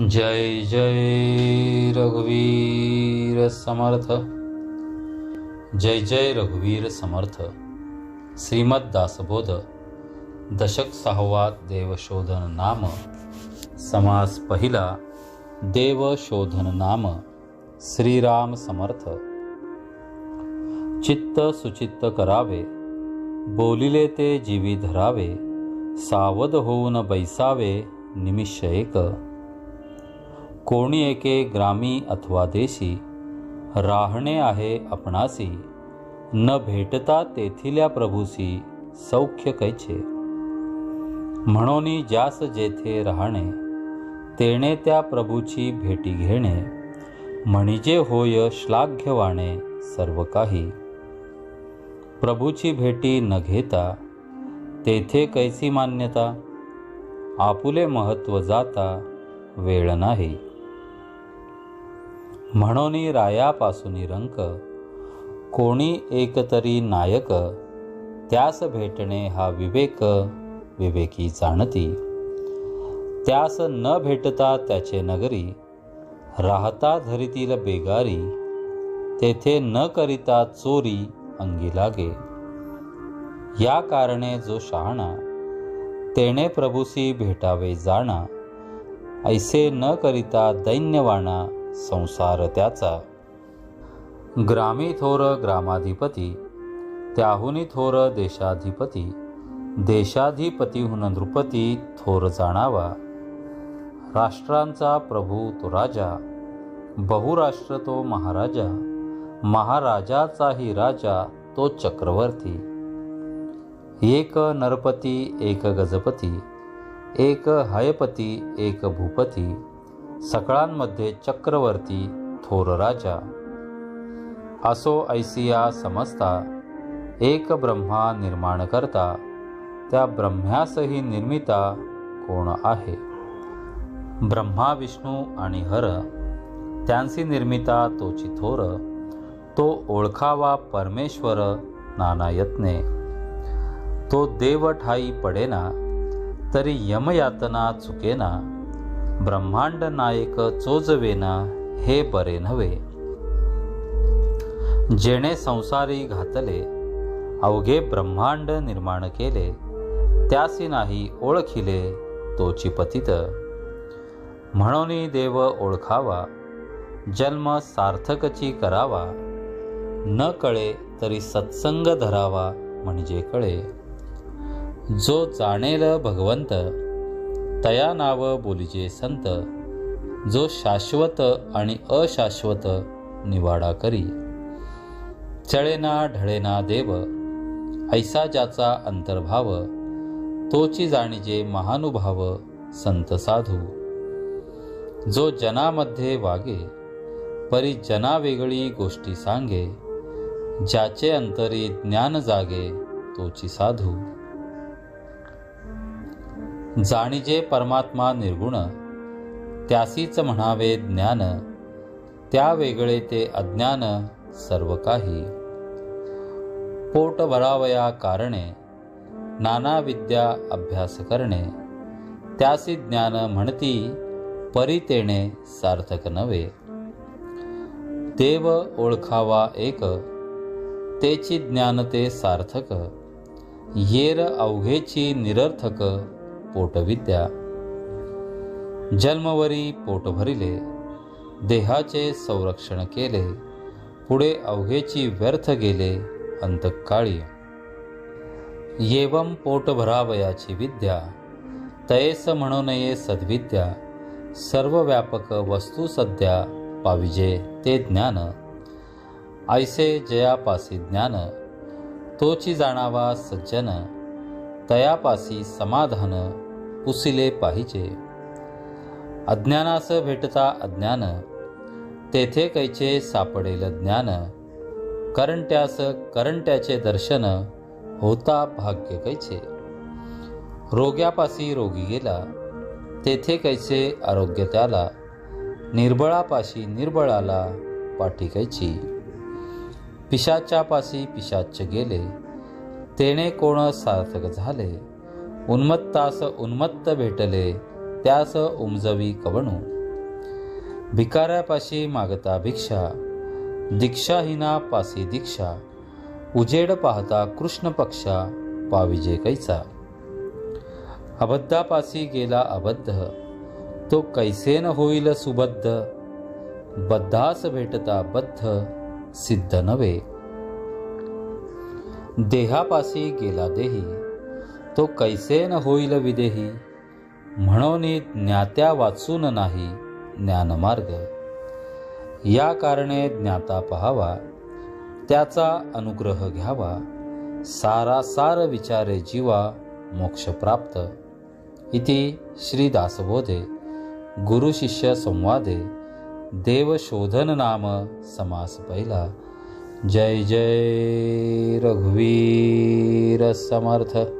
जय जय रघुवीर समर्थ। जय जय रघुवीर समर्थ। श्रीमद दासबोध। दशक सहावा देवशोधन नाम। समास पहिला। देवशोधन नाम। श्रीराम समर्थ। चित्त सुचित्त करावे। बोलिले ते जीवी धरावे। सावध होऊन बैसावे। निमिष एक। कोणी एके ग्रामी अथवा देशी राहणे आहे आपणासी न भेटता तेथिल्या प्रभूसी सौख्य कैचे. म्हणून ज्यास जेथे राहणे तेणे त्या प्रभूची भेटी घेणे म्हणजे होय श्लाघ्यवाणे सर्व काही प्रभूची भेटी न घेता तेथे कैसी मान्यता? आपुले महत्त्व जाता वेळ नाही. म्हणून रायापासून रंक कोणी एकतरी नायक त्यास भेटणे हा विवेक विवेकी जाणती. त्यास न भेटता त्याचे नगरी राहता धरितील बेगारी तेथे न करिता चोरी अंगी लागे. या कारणे जो शहाणा तेणे प्रभूसी भेटावे जाणा ऐसे न करिता दैन्यवाणा संसार त्याचा. ग्रामी थोर ग्रामाधिपती त्याहुनी थोर देशाधिपती देशाधिपतीहून नृपती थोर जाणावा. राष्ट्रांचा प्रभू तो राजा बहुराष्ट्र तो महाराजा महाराजाचाही राजा तो चक्रवर्ती. एक नरपती एक गजपती एक हयपती एक भूपती सकळांमध्ये चक्रवर्ती थोर राजा असो ऐसिया समजता एक ब्रह्मा निर्माण करता त्या ब्रह्म्यासही निर्मिता कोण आहे? ब्रह्मा विष्णू आणि हर त्यांची निर्मिता तोची थोर तो ओळखावा परमेश्वर नाना यत्ने तो देव ठाई पडेना तरी यमयातना चुकेना ब्रह्मांड नायक चोजवेना हे बरे नव्हे. जेणे संसारी घातले अवघे ब्रह्मांड निर्माण केले त्यासी नाही ओळखिले तोची पतित म्हणून देव ओळखावा जन्म सार्थकची करावा न कळे तरी सत्संग धरावा म्हणजे कळे. जो जाणेल भगवंत तया नाव बोलिजे संत जो शाश्वत आणि अशाश्वत निवाडा करी. चळेना ढळेना देव ऐसा ज्याचा अंतर्भाव तोची जाणीजे महानुभाव संत साधू. जो जनामध्ये वागे परी जना वेगळी गोष्टी सांगे ज्याचे अंतरी ज्ञान जागे तोची साधू. जाणीजे परमात्मा निर्गुण त्यासीच म्हणावे ज्ञान त्या वेगळे ते अज्ञान सर्व काही पोट भरावया कारणे नाना विद्या अभ्यास करणे त्यासी ज्ञान म्हणती परितेणे सार्थक नव्हे. देव ओळखावा एक तेची ज्ञान ते सार्थक येर अवघेची निरर्थक पोटविद्या. जन्मवरी पोट भरिले देहाचे संरक्षण केले पुढे अवघेची व्यर्थ गेले अंतकाळी. येवम पोट भरावयाची विद्या तयेस म्हणूनये सद्विद्या सर्व व्यापक वस्तू सध्या पाविजे ते ज्ञान. ऐसे जयापासी ज्ञान तोची जाणावा सज्जन. तयापासी समाधान पुसिले पाहिजे. अज्ञानास भेटता अज्ञान तेथे कैचे सापडेल ज्ञान. करंट्यास करंट्याचे दर्शन होता भाग्य कैचे. रोग्यापाशी रोगी गेला तेथे कैसे आरोग्य त्याला. निर्बळापाशी निर्बळाला पाठी कैची. पिशाच्यापाशी पिशाच गेले तेणे कोण सार्थक झाले? उन्मत्तास उन्मत्त भेटले त्यास उमजवी कवणू. भिकाऱ्यापाशी मागता भिक्षा दीक्षाहीना पासी दीक्षा उजेड पाहता कृष्ण पक्षा पाविजे कैचा अबद्धापासी गेला अबद्ध तो कैसेन होईल सुबद्ध बद्धास भेटता बद्ध सिद्ध नव्हे. देहापासी गेला देही तो कैसे न होईल विदेही? म्हणून ज्ञात्या वाचून नाही ज्ञानमार्ग. या कारणे ज्ञाता पहावा त्याचा अनुग्रह घ्यावा सारा सार विचारे जीवा मोक्ष प्राप्त. इति श्रीदासबोधे गुरुशिष्य संवादे देवशोधन नाम समास पहिला. जय जय रघुवीर समर्थ।